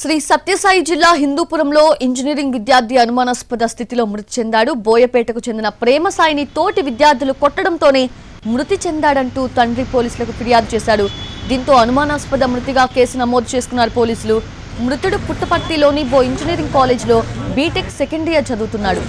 శ్రీ సత్యసాయి జిల్లా హిందూపురంలో ఇంజనీరింగ్ విద్యార్థి అనుమానాస్పద స్థితిలో మృతి చెందాడు. బోయపేటకు చెందిన ప్రేమ సాయిని తోటి విద్యార్థులు కొట్టడంతోనే మృతి చెందాడంటూ తండ్రి పోలీసులకు ఫిర్యాదు చేశాడు. దీంతో అనుమానాస్పద మృతిగా కేసు నమోదు చేసుకున్నారు పోలీసులు. మృతుడు పుట్టపర్తిలోని బో ఇంజనీరింగ్ కాలేజ్లో బీటెక్ సెకండ్ ఇయర్ చదువుతున్నాడు.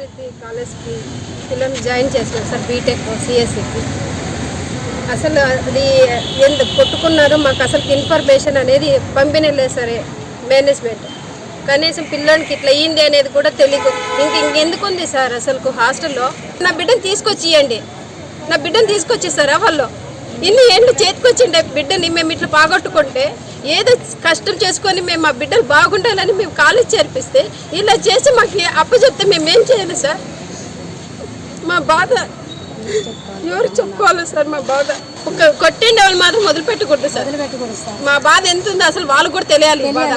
సంస్కృతి కాలేజ్కి పిల్లల్ని జాయిన్ చేసినాం సార్ బీటెక్ సిఎస్సికి అసలు అది ఎందు కొట్టుకున్నారు మాకు అసలు ఇన్ఫర్మేషన్ అనేది పంపిణీలేదు సరే మేనేజ్మెంట్. కనీసం పిల్లోనికి ఇట్లా అయ్యింది అనేది కూడా తెలియదు ఇంక ఇంకెందుకు ఉంది సార్ అసలు హాస్టల్లో? నా బిడ్డను తీసుకొచ్చి ఇవ్వండి నా బిడ్డను తీసుకొచ్చేసారా వాళ్ళు? ఇన్ని ఏళ్ళు చేతికొచ్చిండే బిడ్డని మేము ఇట్లా పాగొట్టుకుంటే? ఏదో కష్టం చేసుకొని మేము మా బిడ్డలు బాగుండాలని మేము కాలేజ్ చేర్పిస్తే ఇలా చేసి మాకు అప్పచెప్తే మేము ఏం చేయాలి సార్? మా బాధ. ఎవరు చెప్పుకోవాలి సార్ మా బాధ? ఒక కొట్టిండే వాళ్ళు మాత్రం వదిలిపెట్టకూడదు సార్. మా బాధ ఎంత ఉందో అసలు వాళ్ళు కూడా తెలియాలి. బాధ.